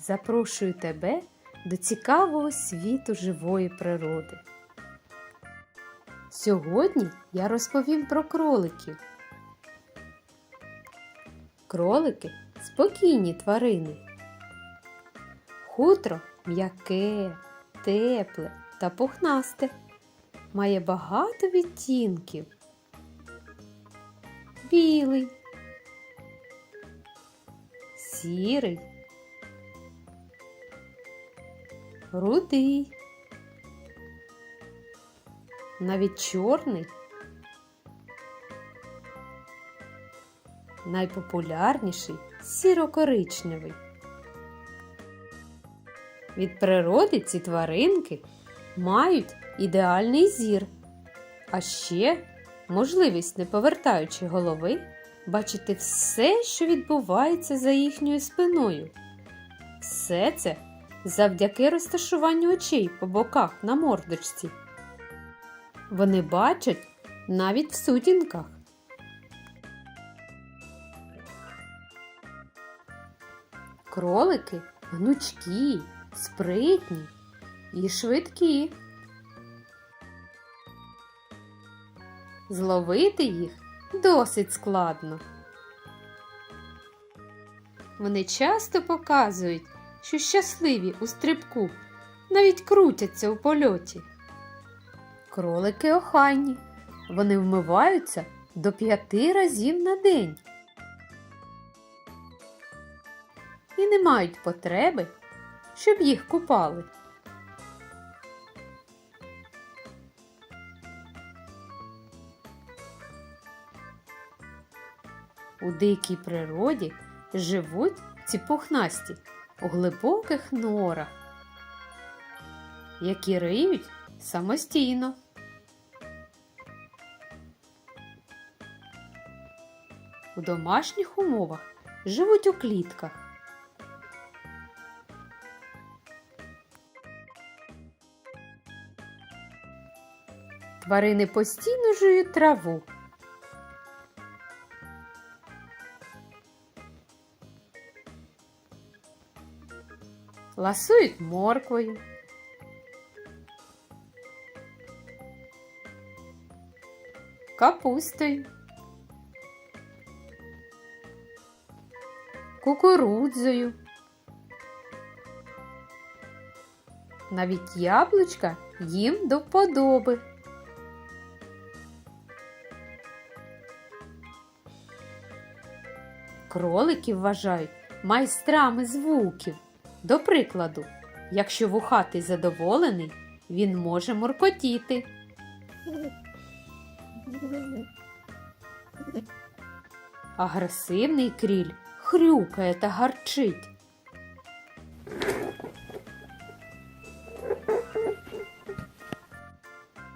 запрошую тебе до цікавого світу живої природи. Сьогодні я розповім про кроликів. Кролики спокійні тварини. Хутро м'яке, тепле та пухнасте. Має багато відтінків. Білий, сірий, рудий, навіть чорний. Найпопулярніший сіро-коричневий. Від природи ці тваринки мають ідеальний зір, а ще можливість, не повертаючи голови, бачити все, що відбувається за їхньою спиною. Все це завдяки розташуванню очей по боках на мордочці. Вони бачать навіть в сутінках. Кролики гнучкі, спритні і швидкі. Зловити їх досить складно. Вони часто показують, що щасливі у стрибку, навіть крутяться у польоті. Кролики охайні. Вони вмиваються до п'яти разів на день. І не мають потреби, щоб їх купали. У дикій природі живуть ці пухнасті у глибоких норах, які риють самостійно. У домашніх умовах живуть у клітках. Тварини постійно жують траву. Ласують морквою. Капустою. Кукурудзою. Навіть яблучка їм до вподоби. Кролики вважають майстрами звуків. До прикладу, якщо вухатий задоволений, він може моркотіти. Агресивний кріль хрюкає та гарчить.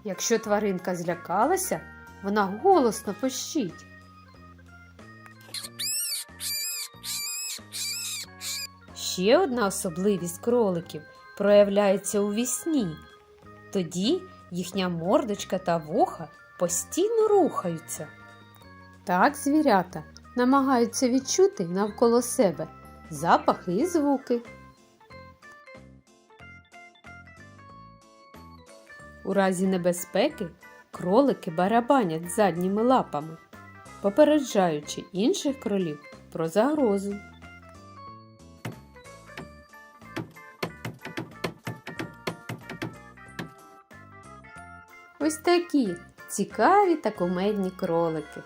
Якщо тваринка злякалася, вона голосно пищить. Ще одна особливість кроликів проявляється у вісні. Тоді їхня мордочка та вуха постійно рухаються. Так звірята намагаються відчути навколо себе запахи і звуки. У разі небезпеки кролики барабанять задніми лапами, попереджаючи інших кролів про загрозу. Ось такі цікаві та кумедні кролики.